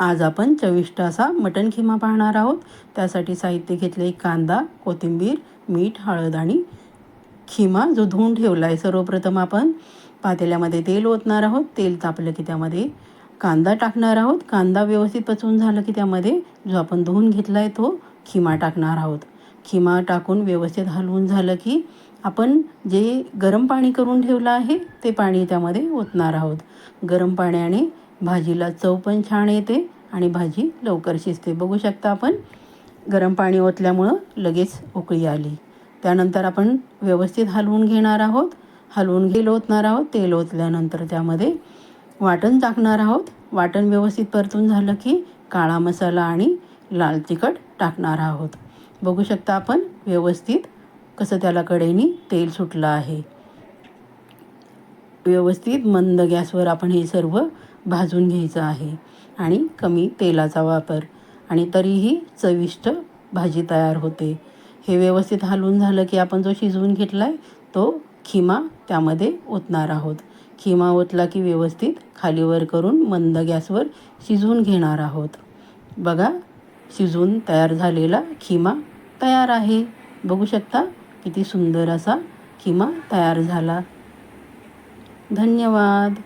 आज आपण चविष्ट असा मटण खिमा पाहणार आहोत. त्यासाठी साहित्य घेतले कांदा कोथिंबीर मीठ हळद आणि खिमा जो धुवून ठेवला आहे सर्वप्रथम आपण. पातेल्यामध्ये तेल ओतणार आहोत. तेल तापलं की त्यामध्ये कांदा टाकणार आहोत. कांदा व्यवस्थित पचवून झालं की त्यामध्ये जो आपण धुवून घेतला आहे तो खिमा टाकणार आहोत. खिमा टाकून व्यवस्थित हलवून झालं की आपण जे गरम पाणी करून ठेवलं आहे ते पाणी त्यामध्ये ओतणार आहोत. गरम पाण्याने भाजीला चव पण छान येते आणि भाजी लवकर शिजते बघू शकता आपण गरम पाणी ओतल्यामुळं लगेच उकळी आली. त्यानंतर आपण व्यवस्थित हलवून घेणार आहोत. हलवून तेल ओतणार आहोत तेल ओतल्यानंतर त्यामध्ये वाटण टाकणार आहोत. वाटण व्यवस्थित परतून झालं की काळा मसाला आणि लाल तिखट टाकणार आहोत. बघू शकता आपण व्यवस्थित कसं त्याला कडेनी तेल सुटलं आहे. व्यवस्थित मंद गॅसवर आपण हे सर्व भाजून घ्यायचं आहे आणि कमी तेलाचा वापर. आणि तरीही चविष्ट भाजी तयार होते. हे व्यवस्थित हलवून झालं की आपण जो शिजवून घेतला आहे तो खिमा त्यामध्ये ओतणार आहोत. खिमा ओतला की व्यवस्थित खालीवर करून मंद गॅसवर शिजवून घेणार आहोत. बघा शिजवून तयार झालेला खिमा तयार आहे. बघू शकता किती सुंदर असा खिमा तयार झाला. धन्यवाद.